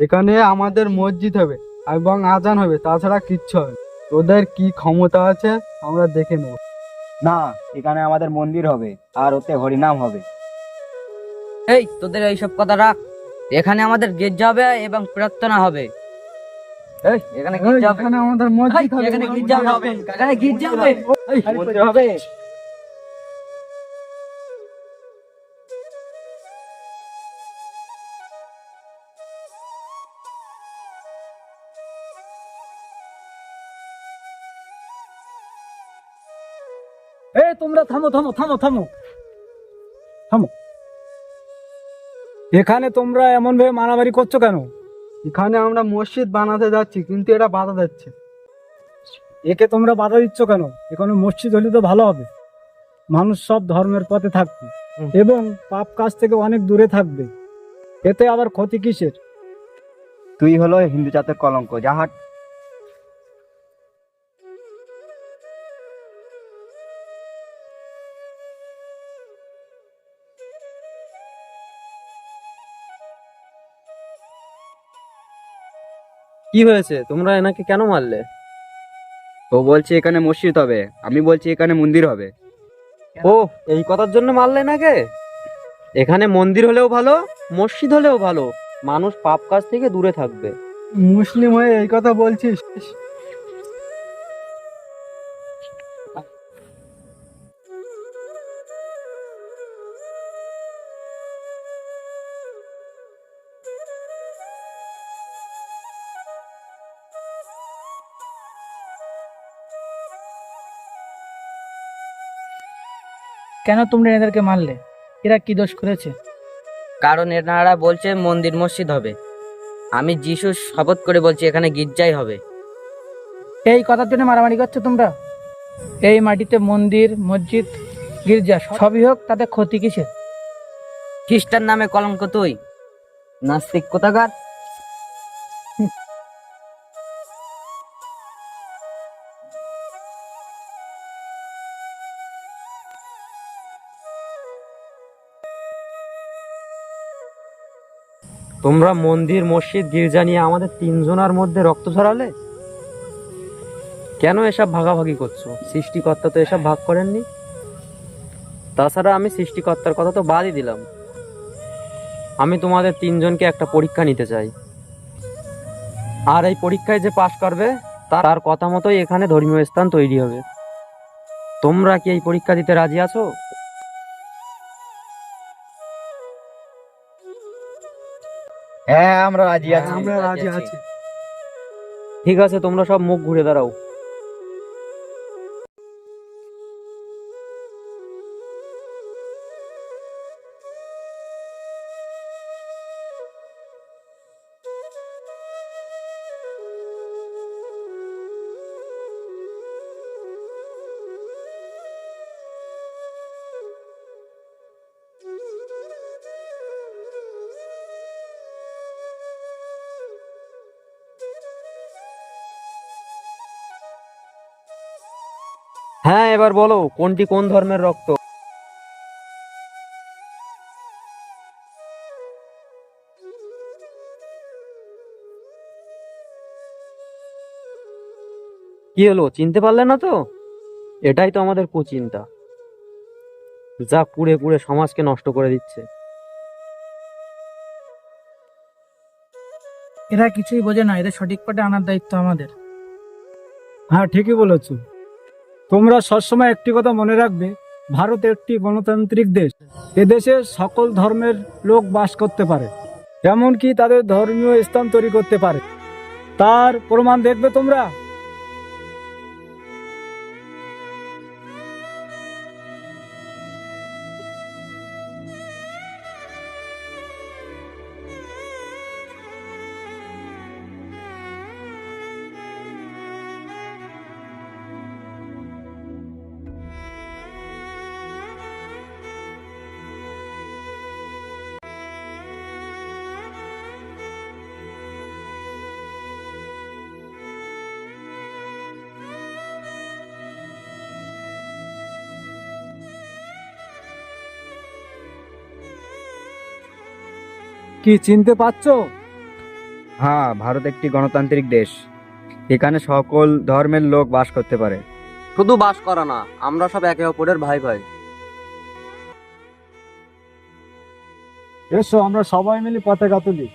এখানে আমাদের মসজিদ হবে এবং আজান হবে তাছাড়া কিচ্ছু হবে না। তোদের কি ক্ষমতা আছে আমরা দেখে নেব। না এখানে আমাদের মন্দির হবে আর ওতে হরিনাম হবে। এই তোদের এইসব কথা রাখ। এখানে আমাদের গির্জা হবে এবং প্রার্থনা হবে। এই এখানে গির্জা হবে এখানে আমাদের মসজিদ হবে। এখানে গির্জা হবে। এখানে গির্জা হবে। হবে। এ তোমরা থামো থামো থামো থামো। থামো। এখানে তোমরা এমন ভাবে মারামারি করছ কেন? এখানে আমরা মসজিদ বানাতে যাচ্ছি কিন্তু এটা বাধা দিচ্ছে। একে তোমরা বাধা দিচ্ছ কেন? এখানে মসজিদ হলে তো ভালো হবে। মানুষ সব ধর্মের পথে থাকবে। এবং পাপ কাজ থেকে অনেক দূরে থাকবে। এতে আবার ক্ষতি কিসের? তুই হলো হিন্দু জাতের কলঙ্ক যাহাট কি হয়েছে? তোমরা এনাকে কেন মারলে? ও বলছে এখানে মসজিদ হবে। আমি বলছি এখানে মন্দির হবে। ও এই কথার জন্য মারলে নাকে এখানে মন্দির হলেও ভালো মসজিদ হলেও ভালো। মানুষ পাপ কাজ থেকে দূরে থাকবে। মুসলিম হয়ে এই কথা বলছিস? কেন তোমরা এদেরকে মারলে? এরা কি দোষ করেছে? কারণ এনারা বলছে মন্দির মসজিদ হবে। আমি যিশু শপথ করে বলছি এখানে গির্জাই হবে। এই কথার জন্য মারামারি করছ তোমরা? এই মাটিতে মন্দির মসজিদ গির্জা সবই হোক তাতে ক্ষতি কিসের? খ্রিস্টান নামে কলঙ্ক তুই। নাস্তিক কোথাকার? তোমরা মন্দির, মসজিদ, গির্জা নিয়ে আমাদের তিনজনার মধ্যে রক্ত ছড়ালে? কেন এসব ভাগাভাগি করছ? সৃষ্টিকর্তা তো এসব ভাগ করেননি। তাছাড়া আমি সৃষ্টিকর্তার কথা তো বাদই দিলাম। আমি তোমাদের তিনজনকে একটা পরীক্ষা নিতে চাই। আর এই পরীক্ষায় যে পাশ করবে, তার কথা মতোই এখানে ধর্মীয় স্থান তৈরি হবে। তোমরা কি এই পরীক্ষা দিতে রাজি আছো? হ্যাঁ আমরা রাজি আছি। আমরা রাজি আছি। ঠিক আছে তোমরা সব মুখ ঘুরে দাঁড়াও। হ্যাঁ এবার বলো কোনটি কোন ধর্মের রক্ত? কি হলো চিনতে পারলে না তো? এটাই তো আমাদের কুচিন্তা। যা পুড়ে পুড়ে সমাজকে নষ্ট করে দিচ্ছে। এরা কিছুই বোঝে না এদের সঠিক পথে আনার দায়িত্ব আমাদের। হ্যাঁ ঠিকই বলেছ। তোমরা সবসময় একটি কথা মনে রাখবে, ভারত একটি গণতান্ত্রিক দেশ। এদেশে সকল ধর্মের লোক বাস করতে পারে, এমনকি তাদের ধর্মীয় স্থান তৈরি করতে পারে। তার প্রমাণ দেখবে তোমরা? কি চিনতে পারছ? হ্যাঁ ভারত একটি গণতান্ত্রিক দেশ। এখানে সকল ধর্মের লোক বাস করতে পারে। শুধু বাস করা না আমরা সব একে অপরের ভাই ভাই। এসো আমরা সবাই মিলে পতাকা তুলি।